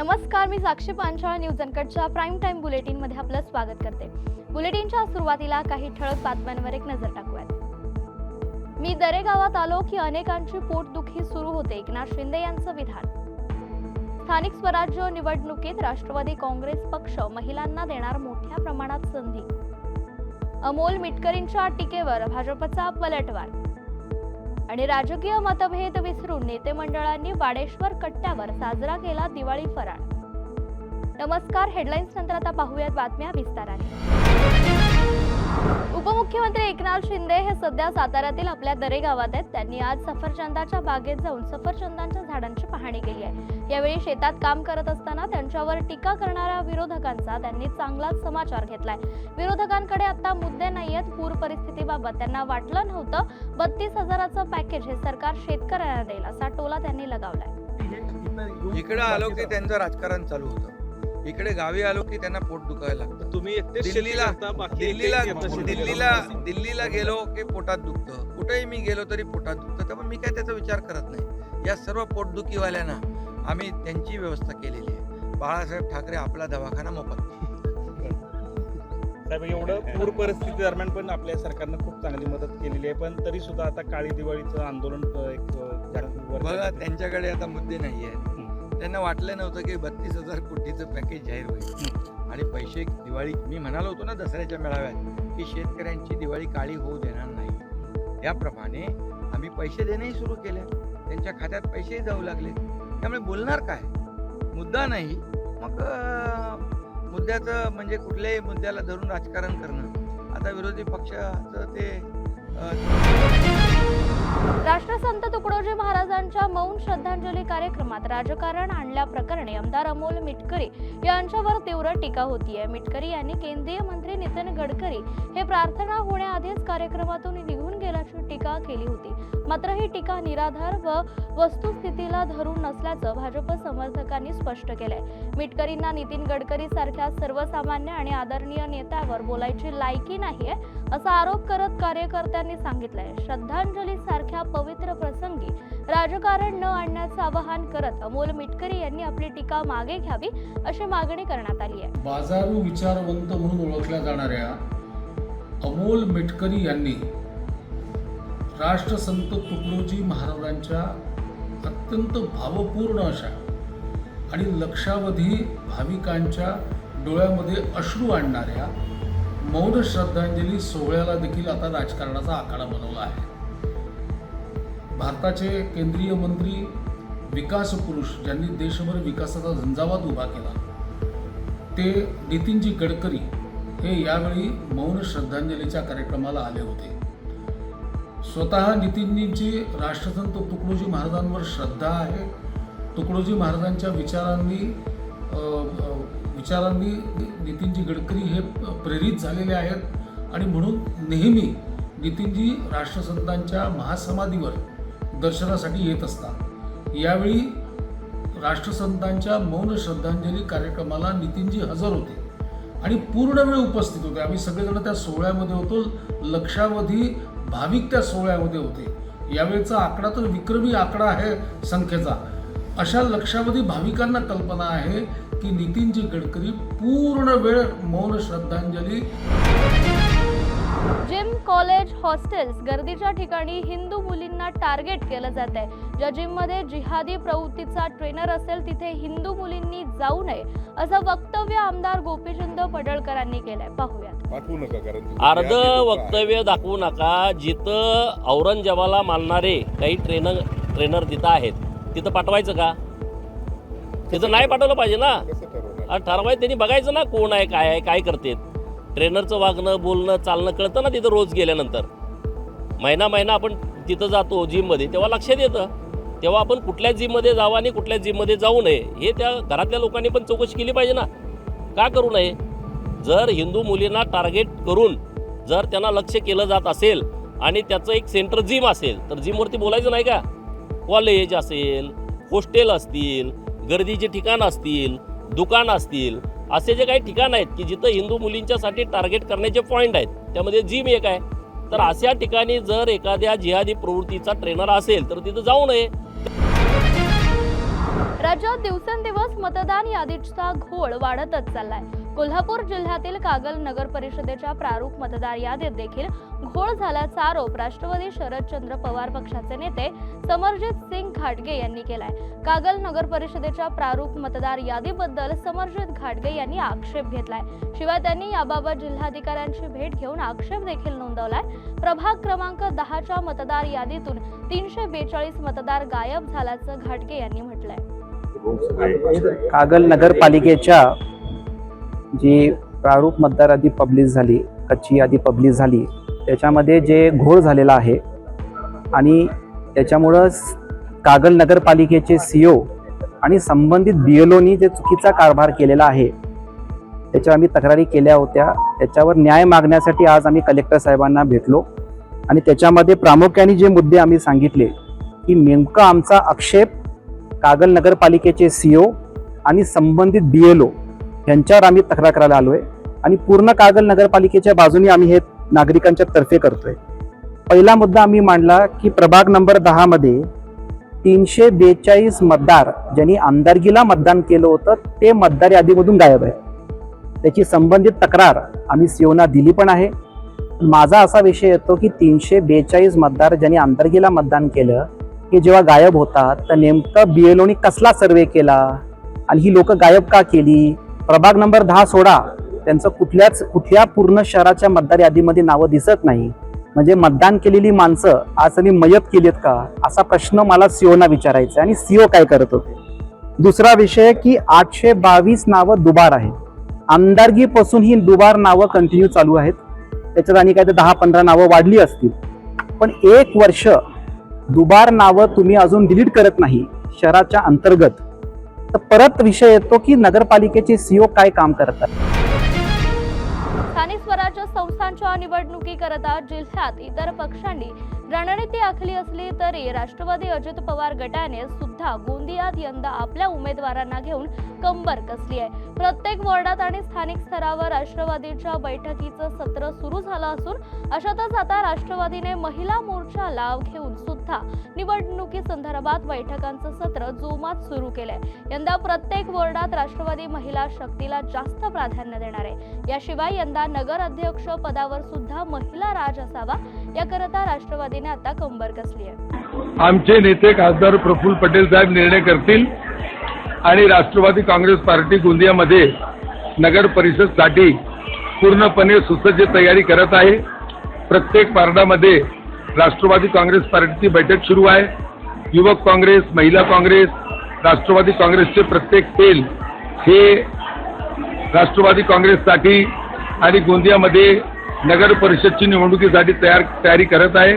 नमस्कार मी साक्षी पांचाळ न्यूज अनकटच्या प्राईम टाईम बुलेटिनमध्ये आपलं स्वागत करते. बुलेटिनच्या सुरुवातीला काही ठळक बातम्यांवर एक नजर टाकूयात. मी दरे गावात आलो की अनेकांची पोटदुखी सुरू होते एकनाथ शिंदे यांचं विधान. स्थानिक स्वराज्य निवडणुकीत राष्ट्रवादी काँग्रेस पक्ष महिलांना देणार मोठ्या प्रमाणात संधी. अमोल मिटकरींच्या टीकेवर भाजपचा पलटवार. आणि राजकीय मतभेद विसरून नेते मंडळांनी वाडेश्वर कट्ट्यावर साजरा केला दिवाळी फराळ. नमस्कार हेडलाईन्स नंतर आता पाहूयात बातम्या विस्ताराने. उपमुख्यमंत्री एकनाथ शिंदे हे सध्या साताऱ्यातील आपल्या दरे गावात आहेत. त्यांनी आज सफरचंदाच्या बागेत जाऊन सफरचंदांच्या झाडांची पाहणी केली आहे. यावेळी शेतात काम करत असताना त्यांच्यावर टीका करणाऱ्या विरोधकांचा त्यांनी चांगलाच समाचार घेतलाय. विरोधकांकडे आता मुद्दे नाहीयेत. पूर परिस्थितीबाबत त्यांना वाटलं नव्हतं. बत्तीस हजाराचं पॅकेज हे सरकार शेतकऱ्यांना देईल असा टोला त्यांनी लगावलाय. इकडे आलो की त्यांचं राजकारण चालू होतं. इकडे गावी आलो की त्यांना पोट दुखायला लागतं. तुम्ही दिल्लीला दिल्लीला दिल्लीला. दिल्लीला गेलो की पोटात दुखतं. कुठेही मी गेलो तरी पोटात दुखतं. त्यामुळे मी काय त्याचा विचार करत नाही. या सर्व पोटदुखीवाल्यांना आम्ही त्यांची व्यवस्था केलेली आहे. बाळासाहेब ठाकरे आपला दवाखाना मोफत. साहेब एवढं पूर परिस्थिती दरम्यान पण आपल्या सरकारनं खूप चांगली मदत केलेली आहे. पण तरी सुद्धा आता काळी दिवाळीचं आंदोलन एक बघा. त्यांच्याकडे आता मुद्दे नाही आहेत त्यांना वाटलं नव्हतं की बत्तीस हजार कोटीचं पॅकेज जाहीर होईल. आणि पैसे दिवाळी मी म्हणालो होतो ना दसऱ्याच्या मेळाव्यात की शेतकऱ्यांची दिवाळी काळी होऊ देणार नाही. याप्रमाणे आम्ही पैसे देणंही सुरू केले. त्यांच्या खात्यात पैसेही जाऊ लागले. त्यामुळे बोलणार काय? मुद्दा नाही. मग मुद्द्याचं म्हणजे कुठल्याही मुद्द्याला धरून राजकारण करणं. आता विरोधी पक्षाचं ते राष्ट्रसंत तुकडोजी महाराजांच्या मौन श्रद्धांजली कार्यक्रमात राजकारण आणल्याप्रकरणी आमदार अमोल मिटकरी यांच्यावर तीव्र टीका होतीये. मिटकरी यांनी केंद्रीय मंत्री नितीन गडकरी हे प्रार्थना होण्याआधीच कार्यक्रमातून निघून गेल्याची टीका केली होती. मात्र ही टीका निराधार व वस्तुस्थितीला धरून नसल्याचं भाजप समर्थकांनी स्पष्ट केलंय. मिटकरींना नितीन गडकरी सारख्या सर्वसामान्य आणि आदरणीय नेत्यावर बोलायची लायकी नाहीये असा आरोप करत कार्यकर्त्यांनी सांगितलंय. श्रद्धांजली सारख्या पवित्र प्रसंगी राजकारण न आणण्याचं आवाहन करत अमोल मिटकरी यांनी आपली टीका मागे घ्यावी अशी मागणी करण्यात आली आहे. बाजारू विचारवंत म्हणून ओळखल्या जाणाऱ्या अमोल मिटकरी यांनी राष्ट्रसंत तुकडोजी महाराजांच्या अत्यंत भावपूर्ण अशा आणि लक्षावधी भाविकांच्या डोळ्यामध्ये अश्रू आणणाऱ्या मौन श्रद्धांजली सोहळ्याला देखील आता राजकारणाचा आखाडा बनवला आहे. भारताचे केंद्रीय मंत्री विकास पुरुष ज्यांनी देशभर विकासाचा झंझावात उभा केला ते नितीनजी गडकरी हे यावेळी मौन श्रद्धांजलीच्या कार्यक्रमाला आले होते. स्वतः नितीनजींची राष्ट्रसंत तुकडोजी महाराजांवर श्रद्धा आहे. तुकडोजी महाराजांच्या विचारांनी विचारांनी नितीनजी गडकरी हे प्रेरित झालेले आहेत आणि म्हणून नेहमी नितीनजी राष्ट्रसंतांच्या महासमाधीवर दर्शनासाठी येत असतात. यावेळी राष्ट्रसंतांच्या मौन श्रद्धांजली कार्यक्रमाला नितीनजी हजर होते आणि पूर्ण वेळ उपस्थित होते. आम्ही सगळेजण त्या सोहळ्यामध्ये होतो. लक्षावधी भाविक त्या सोहळ्यामध्ये होते. यावेळेचा आकडा तर विक्रमी आकडा आहे संख्येचा. अशा लक्षावधी भाविकांना कल्पना आहे की नितीनजी गडकरी पूर्ण वेळ मौन श्रद्धांजली जिम कॉलेज हॉस्टेल्स गर्दीच्या ठिकाणी हिंदू मुलींना टार्गेट केलं जात आहे. ज्या जिममध्ये जिहादी प्रवृत्तीचा ट्रेनर असेल तिथे हिंदू मुलींनी जाऊ नये असं वक्तव्य आमदार गोपीचंद पडळकरांनी केलंय. पाहूयात. पाठवू नका कारण ती अर्ध वक्तव्य दाखवू नका जिथं औरंगजेबाला मानणारे काही ट्रेनर ट्रेनर तिथं आहेत. तिथं पाठवायचं का? तिथं नाही पाठवलं पाहिजे ना? कसं ठरवणार? आणि ठरवायचं त्यांनी बघायचं ना कोण आहे काय आहे काय करते ट्रेनरचं वागणं बोलणं चालणं कळतं ना तिथं रोज गेल्यानंतर? महिना महिना आपण तिथं जातो जिममध्ये तेव्हा लक्षात येतं. तेव्हा आपण कुठल्या जिममध्ये जावं आणि कुठल्या जिममध्ये जाऊ नये हे त्या घरातल्या लोकांनी पण चौकशी केली पाहिजे ना. का करू नये? जर हिंदू मुलींना टार्गेट करून जर त्यांना लक्ष केलं जात असेल आणि त्याचं एक सेंटर जिम असेल तर जिमवरती बोलायचं नाही का? कॉलेज असेल हॉस्टेल असतील गर्दीचे ठिकाणं असतील दुकान असतील असे जे काही ठिकाण आहेत की जिथं हिंदू मुलींच्यासाठी टार्गेट करण्याचे पॉईंट आहेत त्यामध्ये जिम एक आहे. तर अशा ठिकाणी जर एखाद्या जिहादी प्रवृत्तीचा ट्रेनर असेल तर तिथं जाऊ नये. राज्यात दिवसेंदिवस मतदान यादीचा घोळ वाढतच चाललाय. कोल्हापूर जिल्ह्यातील कागल नगर परिषदेच्या प्रारूप मतदार यादीत देखील घोळ झाल्याचा आरोप राष्ट्रवादी शरदचंद्र पवार पक्षाचे नेते समरजित सिंग घाटगे यांनी केलाय. कागल नगर परिषदेच्या प्रारूप मतदार यादीबद्दल समरजित घाटगे यांनी आक्षेप घेतलाय. शिवाय त्यांनी याबाबत जिल्हाधिकाऱ्यांची भेट घेऊन आक्षेप देखील नोंदवलाय. प्रभाग क्रमांक दहाच्या मतदार यादीतून तीनशे बेचाळीस मतदार गायब झाल्याचं घाटगे यांनी म्हटलंय. कागल नगरपालिकेच्या जी प्रारूप मतदार यादी पब्लिश झाली कच्ची यादी पब्लिश झाली त्याच्यामध्ये जे घोळ झालेला आहे आणि त्याच्यामुळं कागल नगरपालिकेचे सी ओ आणि संबंधित बी एल ओनी जे चुकीचा कारभार केलेला आहे त्याच्या आम्ही तक्रारी केल्या होत्या. त्याच्यावर न्याय मागण्यासाठी आज आम्ही कलेक्टर साहेबांना भेटलो आणि त्याच्यामध्ये प्रामुख्याने जे मुद्दे आम्ही सांगितले की नेमका आमचा आक्षेप कागल नगरपालिकेचे सी ओ आणि संबंधित बी एल ओ यांच्यावर आम्ही तक्रार करायला आलो आहे आणि पूर्ण कागल नगरपालिकेच्या बाजूने आम्ही हे नागरिकांच्या तर्फे करतोय. पहिला मुद्दा आम्ही मांडला की प्रभाग नंबर दहा मध्ये तीनशे बेचाळीस मतदार ज्यांनी आमदारकीला मतदान केलं होतं ते मतदार यादीमधून गायब आहे त्याची संबंधित तक्रार आम्ही सीओना दिली पण आहे. माझा असा विषय येतो की तीनशे बेचाळीस मतदार ज्यांनी आमदारकीला मतदान केलं हे जेव्हा गायब होतात तर नेमकं बी एल ओनी कसला सर्वे केला? आणि ही लोक गायब का केली? प्रभाग नंबर दहा सोडा. त्यांचं कुठल्याच कुठल्या पूर्ण शहराच्या मतदार यादीमध्ये नावं दिसत नाही. म्हणजे मतदान केलेली माणसं आज त्यांनी मयत केलीत का? असा प्रश्न मला सीओना विचारायचा आहे. आणि सीओ काय करत होते? दुसरा विषय की आठशे बावीस नावं दुबार आहेत. आमदारगीपासून ही दुबार नावं कंटिन्यू चालू आहेत. त्याच्यात आणि काय तर दहा पंधरा नावं वाढली असतील. पण एक वर्ष दुबार नावं तुम्ही अजून डिलीट करत नाही. शहराच्या अंतर्गत. तर परत विषय येतो की नगरपालिकेचे सीओ काय काम करतात? स्थानिक स्वराज्य संस्थांच्या निवडणुकीकरता जिल्ह्यात इतर पक्षांनी रणनीती आखली असली तरी राष्ट्रवादी अजित पवार गटाने सुद्धा गोंदियात यंदा आपल्या उमेदवारांना घेऊन कंबर कसली आहे. प्रत्येक वॉर्डात आणि स्थानिक स्तरावर राष्ट्रवादीच्या बैठकीचं सत्र सुरू झालं असून अशातच आता राष्ट्रवादीने महिला मोर्चा लाभ घेऊन सुद्धा निवडणुकी संदर्भात बैठकांचं सत्र जोमात सुरू केलंय. यंदा प्रत्येक वॉर्डात राष्ट्रवादी महिला शक्तीला जास्त प्राधान्य देणार आहे. याशिवाय यंदा नगर अध्यक्ष पदावर सुद्धा महिला राज असावा याकरता राष्ट्रवादीने आता कंबर कसली आहे. आमचे नेते खासदार प्रफुल्ल पटेल साहेब निर्णय करतील आणि राष्ट्रवादी काँग्रेस पार्टी गोंदियामध्ये नगर परिषदसाठी पूर्णपणे सुसज्ज तयारी करत आहे. प्रत्येक पारडामध्ये राष्ट्रवादी काँग्रेस पार्टीची बैठक सुरू आहे. युवक काँग्रेस महिला काँग्रेस राष्ट्रवादी काँग्रेसचे प्रत्येक सेल हे राष्ट्रवादी काँग्रेससाठी आणि गोंदियामध्ये नगर परिषदची निवडणुकीसाठी तयार तयारी करत आहे.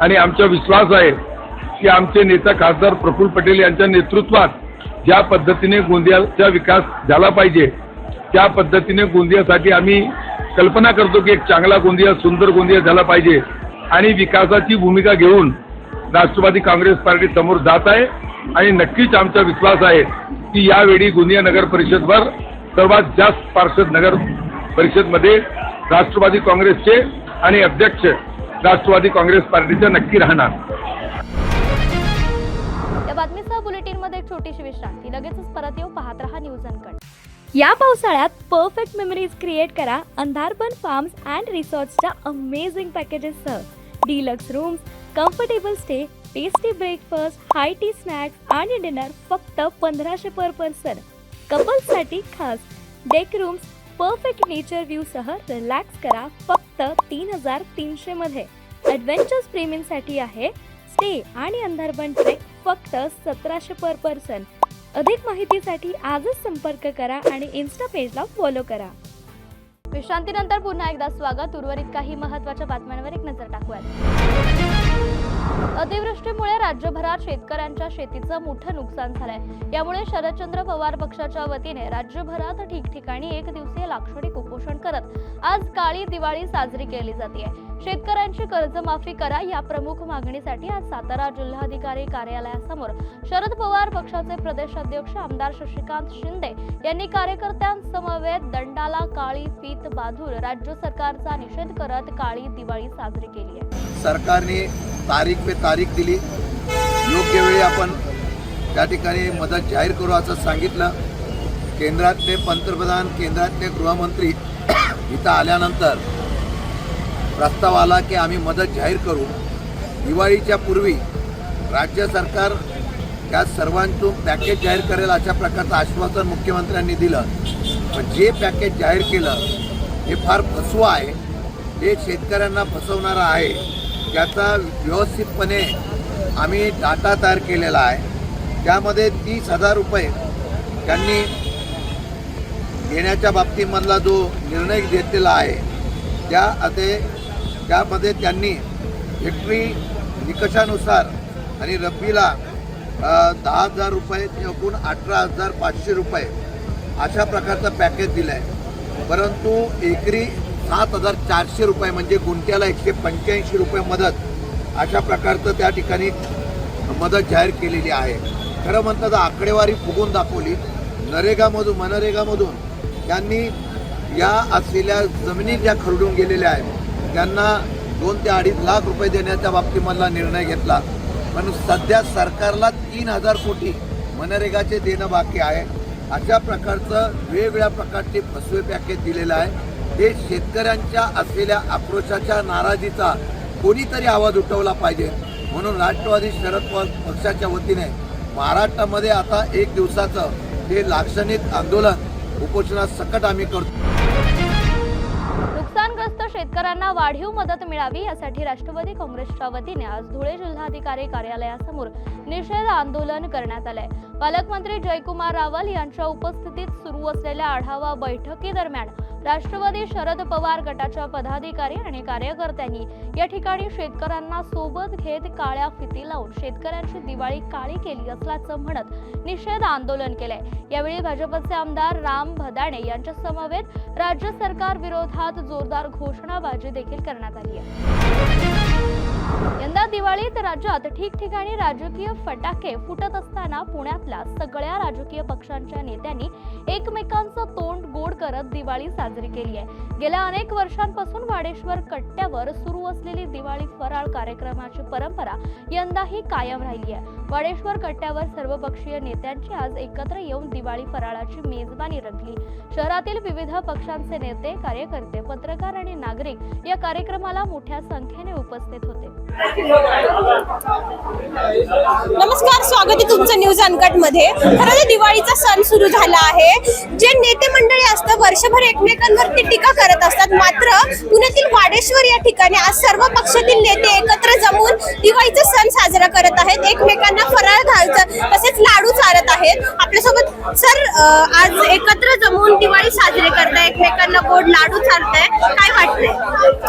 आणि आमचा विश्वास आहे की आमचे नेता खासदार प्रफुल्ल पटेल यांच्या नेतृत्वात ज्या पद्धतीने गोंदियाचा विकास झाला पाहिजे त्या पद्धतीने गोंदियासाठी आम्ही कल्पना करतो की एक चांगला गोंदिया सुंदर गोंदिया झाला पाहिजे. आणि विकासाची भूमिका घेऊन राष्ट्रवादी काँग्रेस पार्टी समोर जात आहे. आणि नक्कीच आमचा विश्वास आहे की यावेळी गोंदिया नगर परिषदवर सर्वात जास्त पार्षद नगर परिषदमध्ये राष्ट्रवादी काँग्रेसचे आणि अध्यक्ष राष्ट्रवादी काँग्रेस पार्टीचे नक्की राहणार. या बातमीसह बुलेटिनमध्ये एक छोटीशी विश्रांती. लगेचच परत येऊ. पाहत रहा न्यूज अनकट या पावसाळ्यात परफेक्ट मेमरीज क्रिएट करा अंधारपन फार्म्स अँड रिसॉर्ट्सच्या amazing पॅकेजेससह deluxe rooms comfortable stay tasty breakfast high tea snacks आणि डिनर फक्त पंधराशे पर पर्सन कपल्ससाठी खास. Deck rooms perfect nature view सह रिलॅक्स करा फक्त तीन हजार तीनशे मध्ये. ॲडव्हेंचर्स प्रेमींसाठी आहे स्टे आणि अंधारबन ट्रेक फक्त सतराशे पर पर्सन अधिक माहितीसाठी आजच संपर्क करा आणि इन्स्टा पेजला फॉलो करा. विश्रांतीनंतर पुन्हा एकदा स्वागत. उर्वरित काही महत्त्वाच्या बातम्यांवर एक नजर टाकूयात. अतिवृष्टीमुळे राज्यभरात शेतकऱ्यांच्या शेतीचं मोठं नुकसान झालंय. यामुळे शरदचंद्र पवार पक्षाच्या वतीने राज्यभरात ठिकठिकाणी एक दिवसीय लाक्षणिक उपोषण करत आज काळी दिवाळी साजरी केली जाते शेतकऱ्यांची कर्जमाफी करा या प्रमुख मागणीसाठी आज सातारा जिल्हाधिकारी कार्यालयासमोर शरद पवार पक्षाचे प्रदेशाध्यक्ष आमदार शशिकांत शिंदे यांनी कार्यकर्त्यांसमवेत दंडाला काळी फीत बांधून राज्य सरकारचा निषेध करत काळी दिवाळी साजरी केली आहे. सरकारने तारीख पे तारीख दिली. योग्य वेळी आपण त्या ठिकाणी मदत जाहीर करू असं सांगितलं. केंद्रातले पंतप्रधान केंद्रातले गृहमंत्री इथं आल्यानंतर प्रस्ताव आला की आम्ही मदत जाहीर करू. दिवाळीच्या पूर्वी राज्य सरकार त्या सर्वांतून पॅकेज जाहीर करेल अशा प्रकारचं आश्वासन मुख्यमंत्र्यांनी दिलं. पण जे पॅकेज जाहीर केलं हे फार फसवं आहे. हे शेतकऱ्यांना फसवणारं आहे त्याचा व्यवस्थितपणे आम्ही डाटा तयार केलेला आहे. त्यामध्ये तीस हजार रुपये त्यांनी घेण्याच्या बाबतीमधला जो निर्णय घेतलेला आहे त्या ते त्यामध्ये त्यांनी हेक्टरी निकषानुसार आणि रब्बीला दहा हजार रुपये ते एकूण अठरा हजार पाचशे रुपये अशा प्रकारचं पॅकेज दिलं आहे परंतु एकरी सात हजार चारशे रुपये म्हणजे गुंट्याला एकशे पंच्याऐंशी रुपये मदत अशा प्रकारचं त्या ठिकाणी मदत जाहीर केलेली आहे. खरं म्हणतात आकडेवारी फुगून दाखवली. नरेगामधून मनरेगामधून त्यांनी या असलेल्या जमिनी ज्या खरडून गेलेल्या आहेत त्यांना दोन ते अडीच लाख रुपये देण्याच्या बाबतीमधला निर्णय घेतला. पण सध्या सरकारला तीन हजार कोटी मनरेगाचे देणं बाकी आहे. अशा प्रकारचं वेगवेगळ्या प्रकारचे फसवे पॅकेज दिलेलं आहे. हे शेतकऱ्यांच्या असलेल्या आक्रोशाच्या नाराजीचा कोणीतरी आवाज उठवला पाहिजे. म्हणून राष्ट्रवादी शरद पक्षाच्या वतीने महाराष्ट्रामध्ये आता एक दिवसाचं हे लाक्षणिक आंदोलन उपोषणात सकट आम्ही करतो. पूरग्रस्त शेतकऱ्यांना वाढीव मदत मिळावी यासाठी राष्ट्रवादी काँग्रेसच्या वतीने आज धुळे जिल्हाधिकारी कार्यालयासमोर निषेध आंदोलन करण्यात आलंय. पालकमंत्री जयकुमार रावल यांच्या उपस्थितीत सुरू असलेल्या आढावा बैठकीदरम्यान राष्ट्रवादी शरद पवार गटाच्या पदाधिकारी आणि कार्यकर्त्यांनी या ठिकाणी शेतकऱ्यांना सोबत घेत काळ्या फिती लावून शेतकऱ्यांची दिवाळी काळी केली असल्याचं म्हणत निषेध आंदोलन केलंय. यावेळी भाजपचे आमदार राम भदाणे यांच्या समवेत राज्य सरकार विरोधात जोरदार घोषणाबाजी देखील करण्यात आली आहे. यंदा दिवाळीत राज्यात ठिकठिकाणी राजकीय फटाके फुटत असताना पुण्यातल्या सगळ्या राजकीय पक्षांच्या नेत्यांनी एकमेकांचं तोंड गोड करत दिवाळी साजरी केली आहे. गेल्या अनेक वर्षांपासून वाडेश्वर कट्ट्यावर सुरू असलेली दिवाळी फराळ कार्यक्रमाची परंपरा यंदाही कायम राहिली आहे. वाडेश्वर कट्ट्यावर सर्वपक्षीय नेत्यांची आज एकत्र येऊन दिवाळी फराळाची मेजबानी रंगली. शहरातील विविध पक्षांचे नेते कार्यकर्ते पत्रकार आणि नागरिक या कार्यक्रमाला मोठ्या संख्येने उपस्थित होते. नमस्कार स्वागत आहे तुमचं न्यूज अनकटमध्ये. खरं तर दिवाळीचा सण सुरू झाला आहे. जे नेते मंडळी असतात वर्षभर एकमेकांवरती टीका करत असतात. मात्र पुण्यातील वाडेश्वर या ठिकाणी आज सर्व पक्षातील नेते एकत्र जमून दिवाळीचा सण साजरा करत आहेत. एकमेकांना फराळ घालत तसेच लाडू चालत आहेत. आपल्यासोबत सर आज एकत्र जमून दिवाळी साजरी करताय. एकमेकांना गोड लाडू चालताय काय वाटतंय?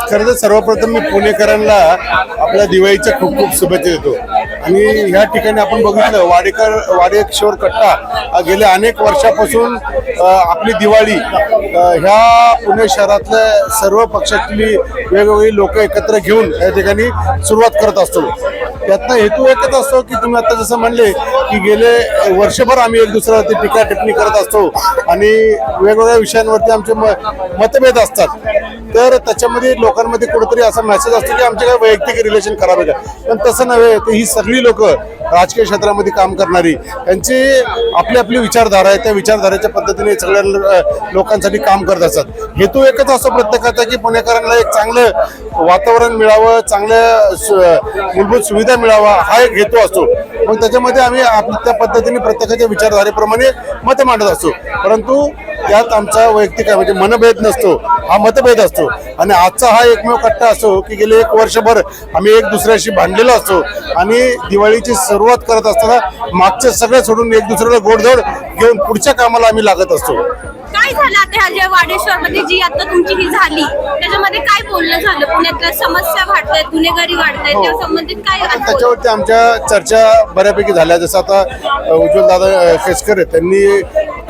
खरं तर सर्वप्रथम मी पुणेकरांना आपल्या दिवाळीच्या खूप खूप शुभेच्छा देतो. आणि ह्या ठिकाणी आपण बघितलं वाडेकर वाडेश्वर कट्टा गेले गेल्या अनेक वर्षापासून आपली दिवाळी ह्या पुणे शहरातल्या सर्व पक्षातली वेगवेगळी लोक एकत्र घेऊन या ठिकाणी सुरुवात करत असतो. त्यातनं हेतू एकच असतो की तुम्ही आता जसं म्हणले की गेले वर्षभर आम्ही एक दुसऱ्यावरती टीका टिप्पणी करत असतो आणि वेगवेगळ्या विषयांवरती आमचे म- मतभेद असतात. तर त्याच्यामध्ये लोकांमध्ये कुठेतरी असा मेसेज असतो की आमचे काय वैयक्तिक रिलेशन खराब आहे का पण तसं नव्हे ही सगळी लोक राजकीय क्षेत्रामध्ये काम करणारी त्यांची आपली आपली विचारधारा आहे त्या विचारधारेच्या पद्धतीने सगळ्या लोकांसाठी काम करत असतात. हेतू एकच असतो प्रत्येकाचा की पुणेकरांना एक चांगलं वातावरण मिळावं चांगल्या सु- मूलभूत सुविधा मिळावा हा एक हेतू असतो. मग त्याच्यामध्ये आम्ही आप- त्या पद्धतीने प्रत्येकाच्या विचारधारेप्रमाणे मत मांडत असतो. परंतु त्यात आमचा वैयक्तिक आहे म्हणजे मनभेद नसतो हा मतभेद असतो. आणि आजचा हा एकमेव कट्टा असतो की गेले एक वर्षभर आम्ही एक दुसऱ्याशी भांडलेलो असतो आणि दिवाळीची सुरुवात करत असताना मागचे सगळे सोडून एक दुसऱ्याला गोडधोड घेऊन पुढच्या कामाला आम्ही लागत असतो. काय झालं आता ह्या ज्या वाडेश्वर मध्ये जी आता तुमची ही झाली? त्याच्यामध्ये काय बोलणं झालं? पुण्यातल्या समस्या वाढतायत गुन्हेगारी वाढतायत हो. त्या संबंधित काय? त्याच्यावरती आमच्या चर्चा बऱ्यापैकी झाल्या. जसं आता उज्ज्वल दादा केसकर आहेत त्यांनी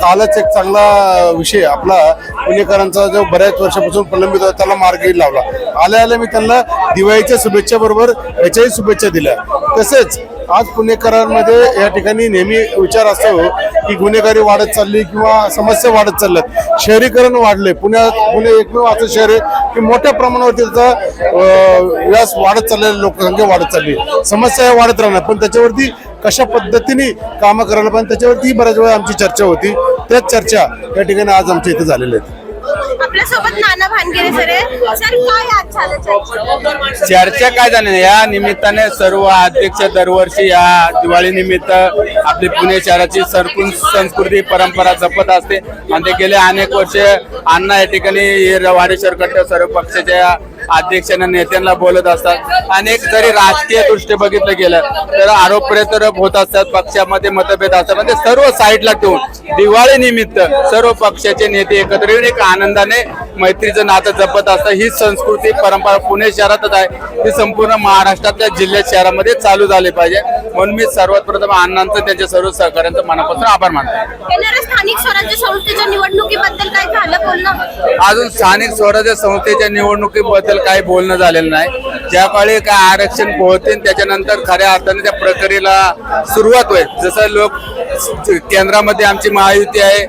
कालच एक चांगला विषय आपला पुणेकरांचा जो बऱ्याच वर्षापासून प्रलंबित होता त्याला मार्गी लावला. आल्या आल्या मी त्यांना दिवाळीच्या शुभेच्छा बरोबर याच्याही शुभेच्छा दिल्या. तसेच आज पुणेकरांमध्ये या ठिकाणी नेहमी विचार असतो की गुन्हेगारी वाढत चालली किंवा समस्या वाढत चालल्यात. शहरीकरण वाढले पुण्यात पुणे एकमेव असं शहर आहे की मोठ्या प्रमाणावरती त्याचा व्यास वाढत चाललेला लोकसंख्या वाढत चालली. समस्या ह्या वाढत राहणार. पण त्याच्यावरती कशा पद्धतीने कामं करायला पाहिजे त्याच्यावरती बऱ्याच वेळा आमची चर्चा होती. त्याच चर्चा या ठिकाणी आज आमच्या इथे झालेल्या आहेत. आपल्यासोबत नाना भानगिरे सर आहे सर काय आज झालं चर्चा? चर्चा काय झाली या निमित्ताने सर्व अध्यक्ष दरवर्षी या दिवाळी निमित्त आपली पुणे शहराची सरकून संस्कृती परंपरा जपत असते. आणि ते गेले अनेक वर्षे अण्णा या ठिकाणी वाडेश्वर कट्ट सर्व पक्षाच्या अध्यक्षांना नेत्यांना बोलत असतात. अनेक जरी राजकीय दृष्टी बघितलं गेलं तर आरोप प्रत्यारोप होत असतात पक्षामध्ये मतभेद असतात. म्हणजे सर्व साईडला ठेवून दिवाळी निमित्त सर्व पक्षाचे नेते एकत्र येऊन एक आनंदाने मैत्रीचं नातं जपत असतात. ही संस्कृती परंपरा पुणे शहरातच आहे. ही संपूर्ण महाराष्ट्रातल्या जिल्ह्यात शहरामध्ये चालू झाली पाहिजे. म्हणून मी सर्वात प्रथम अण्णांचं त्यांच्या सर्व सहकार्यांचं मनापासून आभार मानतो. येणाऱ्या स्थानिक स्वराज्य संस्थेच्या निवडणुकीबद्दल काय झालं बोलणं? अजून स्थानिक स्वराज्य संस्थेच्या निवडणुकीबद्दल काही बोलणं झालेलं नाही. ज्या काळी काय आरक्षण पोहोचतील त्याच्यानंतर खऱ्या अर्थाने त्या प्रक्रियेला सुरुवात होईल. जसं लोक केंद्रामध्ये आमची महायुती आहे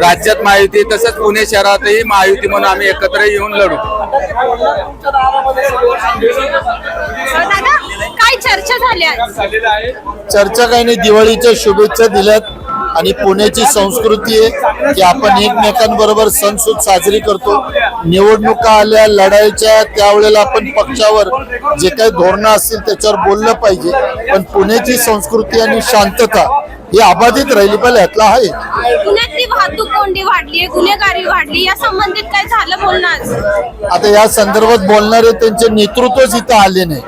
राज्यात महायुती आहे, तसंच पुणे शहरातही महायुती म्हणून आम्ही एकत्र येऊन लढू. दादा काय चर्चा झाल्या? चर्चा काही नाही. दिवाळीच्या शुभेच्छा दिल्यात आणि पुण्याची संस्कृती आहे की आपण एकमेकांबरोबर सणसूद साजरी करतो. निवडणुका आल्या लढायच्या त्यावेळेला आपण पक्षावर जे काही धोरणं असतील त्याच्यावर बोललं पाहिजे. पण पुण्याची संस्कृती आणि शांतता ही अबाधित राहिली पाहिजे यातला आहे. पुण्यातली वाहतूक कोंडी वाढली गुन्हेगारी वाढली या संबंधित काय झालं बोलणं आज? आता या संदर्भात बोलणारे त्यांचे नेतृत्वच इथं आले नाही.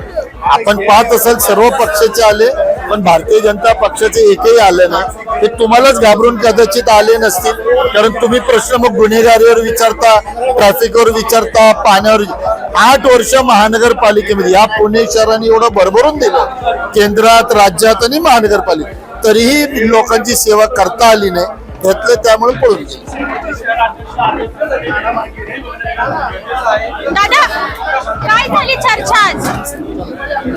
आपण पाहत असाल सर्व पक्षाचे आले पण भारतीय जनता पक्षाचे एकही आले नाही. ते तुम्हालाच घाबरून कदाचित आले नसतील. कारण तुम्ही प्रश्न मग गुन्हेगारीवर विचारता ट्रॅफिकवर विचारता पाण्यावर आठ वर्ष महानगरपालिकेमध्ये या पुणे शहराने एवढं भरभरून दिलं. केंद्रात राज्यात आणि महानगरपालिकेत. तरीही लोकांची सेवा करता आली नाही. त्यातलं त्यामुळे पळून गेलं. दादा काय झाली चर्चा आज?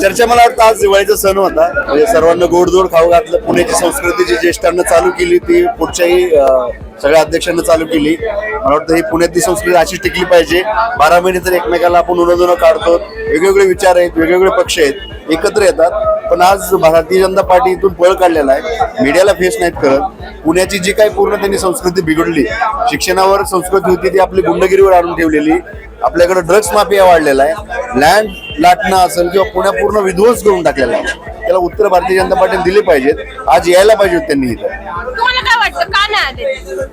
चर्चा मला वाटतं आज दिवाळीचा सण होता. म्हणजे सर्वांना गोडधोड खाऊ घातलं. पुण्याची संस्कृती जी ज्येष्ठांना चालू केली ती. पुढच्याही अं, सगळ्या अध्यक्षांना चालू केली. मला वाटतं ही पुण्यातली संस्कृती अशी टिकली पाहिजे. बारा महिने तर एकमेकाला आपण उन्हा काढतो. वेगवेगळे विचार आहेत वेगवेगळे पक्ष आहेत. एकत्र येतात. पण आज भारतीय जनता पार्टी इथून पळ काढलेला आहे. मीडियाला फेस नाहीत करत. पुण्याची जी काही पूर्ण त्यांनी संस्कृती बिघडली शिक्षणावर संस्कृती होती ती आपली गुंडगिरीवर आणून ठेवलेली. आपल्याकडे ड्रग्स माफिया वाढलेला आहे. लँड लाटणं असेल किंवा पुण्या पूर्ण विध्वंस करून टाकलेला आहे. त्याला उत्तर भारतीय जनता पार्टीने दिले पाहिजेत. आज यायला पाहिजे त्यांनी इथं. नाही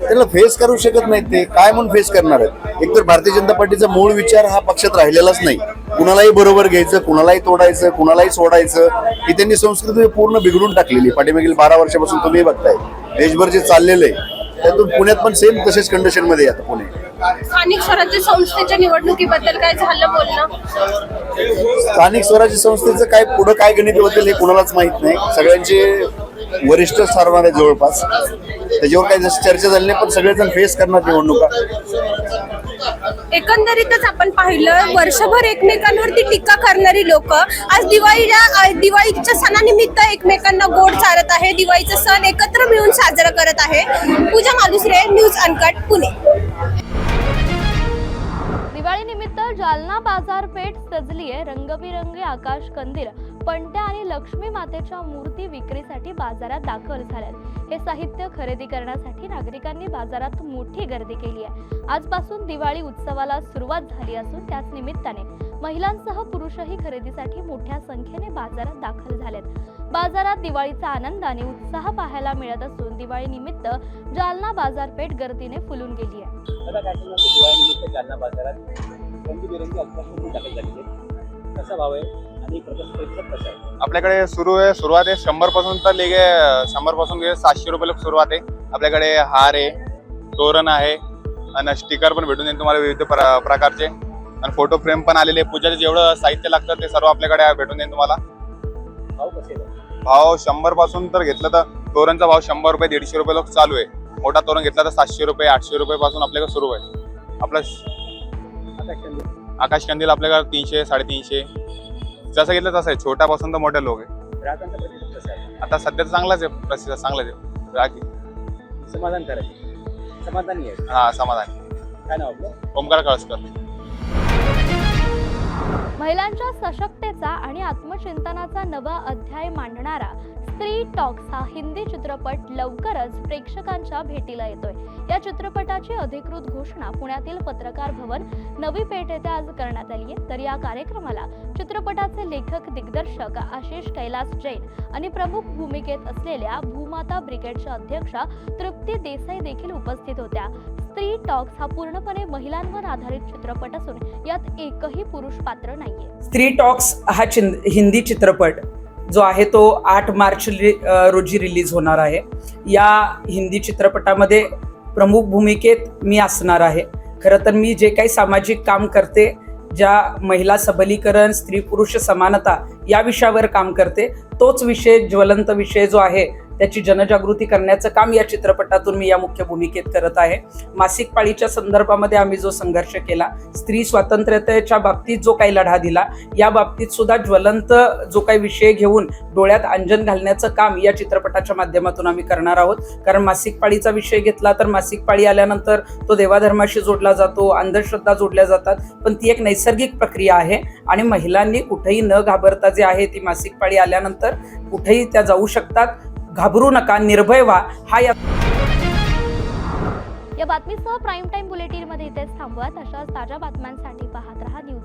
त्याला फेस करू शकत नाहीत ते. काय म्हणून फेस करणार आहेत? एकतर भारतीय जनता पार्टीचा मूळ विचार हा पक्षात राहिलेलाच नाही. कुणालाही बरोबर घ्यायचं कुणालाही तोडायचं कुणालाही सोडायचं ही त्यांनी संस्कृती पूर्ण बिघडून टाकलेली. पाठीमागील बारा वर्षापासून तुम्ही बघताय. देशभर जे चाललेलं आहे त्यातून पुण्यात पण सेम तसेच कंडिशनमध्ये आता पुणे. स्थानिक स्वराज्य संस्थेच्या निवडणुकीबद्दल काय झालं बोलणं? स्थानिक स्वराज्य संस्थेचं काय पुढं काय गणित होतील हे कुणालाच माहीत नाही. सगळ्यांचे वरिष्ठ ठरणार आहे जवळपास. त्याच्यावर काही जशी चर्चा झाली नाही पण सगळेजण फेस करणार निवडणुका. एकंदरीतच आपण पाहिलं वर्षभर एकमेकांवरती टीका करणारी लोक आज दिवाळीला दिवाळीच्या सणानिमित्त एकमेकांना गोड चालत आहे. दिवाळीचा सण एकत्र मिळून साजरा करत आहे. Pooja Malusare news uncut Pune. दिवाळीनिमित्त जालना बाजारपेठ सजली आहे रंगबिरंगी आकाश कंदील. पणत्या आणि लक्ष्मी मातेच्या मूर्ती विक्रीसाठी बाजारात दाखल झाल्यात. हे साहित्य खरेदी करण्यासाठी नागरिकांनी बाजारात मोठी गर्दी केली आहे. आजपासून दिवाळी उत्सवाला सुरुवात झाली असून त्याच निमित्ताने महिलांसह पुरुषही खरेदीसाठी मोठ्या संख्येने बाजारात दाखल झालेत. बाजारात दिवाळीचा आनंद आणि उत्साह पाहायला मिळत असून दिवाळी निमित्त जालना बाजारपेठ गर्दीने फुलून गेली आहे. जालना बाजारात? रंगीबेरंगी दाखल झालेली कसा भाव आहे? आपल्याकडे सुरू आहे सुरुवात आहे. शंभरपासून तर लेगे शंभरपासून सातशे रुपये लोक सुरुवात आहे. आपल्याकडे हार आहे तोरण आहे आणि स्टिकर पण भेटून येईल तुम्हाला विविध प्र- प्रकारचे. आणि फोटो फ्रेम पण आलेले. पूजाचे जेवढं साहित्य लागतं ते सर्व आपल्याकडे भेटून येईल तुम्हाला. भाव शंभरपासून तर घेतलं तर तोरणचा भाव शंभर रुपये दीडशे रुपये लोक चालू आहे. मोठा तोरण घेतला तर सातशे रुपये आठशे रुपये पासून आपल्याकडे सुरू आहे. आपला आकाश कंदील आकाश कंदील आपल्याकडे तीनशे साडेतीनशे. जसं घेतलं तसं आहे. छोट्यापासून तर मोठे लोक आहे. ग्राहकांचा प्रतिसाद कसा आहे. आता सध्या तर चांगलाच आहे. प्रतिसाद चांगलाच आहे. बाकी समाधान करायचं. समाधानी आहे. हा समाधान. काय नाव आपलं? ओमकार कळसकर. महिलांच्या सशक्तेचा आणि आत्मचिंतनाचा नवा अध्याय मांडणारा स्त्री टॉक्स हा हिंदी चित्रपट लवकरच प्रेक्षकांच्या भेटीला येतोय. या चित्रपटाची अधिकृत घोषणा पुण्यातील पत्रकार भवन नवी पेठ येथे आज करण्यात आली आहे. तर या कार्यक्रमाला चित्रपटाचे लेखक दिग्दर्शक आशिष कैलास जैन आणि प्रमुख भूमिकेत असलेल्या भूमाता ब्रिगेडच्या अध्यक्षा तृप्ती देसाई देखील उपस्थित होत्या. स्त्री टॉक्स हा पूर्णपणे महिलांवर आधारित चित्रपट असून यात एकही पुरुष पात्र नाहीये. स्त्री टॉक्स हा हिंदी चित्रपट जो आहे तो आठ मार्च रि- रोजी रिलीज होणार आहे. या हिंदी चित्रपटामध्ये प्रमुख भूमिकेत मी असणार आहे. खरं तर मी जे काही सामाजिक काम करते ज्या महिला सबलीकरण स्त्री पुरुष समानता या विषयावर काम करते तोच विषय ज्वलंत विषय जो आहे त्याची जनजागृती करण्याचं काम या चित्रपटातून मी या मुख्य भूमिकेत करत आहे. मासिक पाळीच्या संदर्भामध्ये आम्ही जो संघर्ष केला स्त्री स्वातंत्र्यतेच्या बाबतीत जो काही लढा दिला या बाबतीत सुद्धा ज्वलंत जो काही विषय घेऊन डोळ्यात अंजन घालण्याचं काम या चित्रपटाच्या माध्यमातून आम्ही करणार आहोत. कारण मासिक पाळीचा विषय घेतला तर मासिक पाळी आल्यानंतर तो देवाधर्माशी जोडला जातो अंधश्रद्धा जोडल्या जातात पण ती एक नैसर्गिक प्रक्रिया आहे आणि महिलांनी कुठेही न घाबरता जे आहे ती मासिक पाळी आल्यानंतर कुठेही त्या जाऊ शकतात. घाबरू नका निर्भय व्हा. हा या या बातमीसह प्राईम टाईम बुलेटिनमध्ये इथेच थांबवत अशाच ताज्या बातम्यांसाठी पाहत रहा न्यूज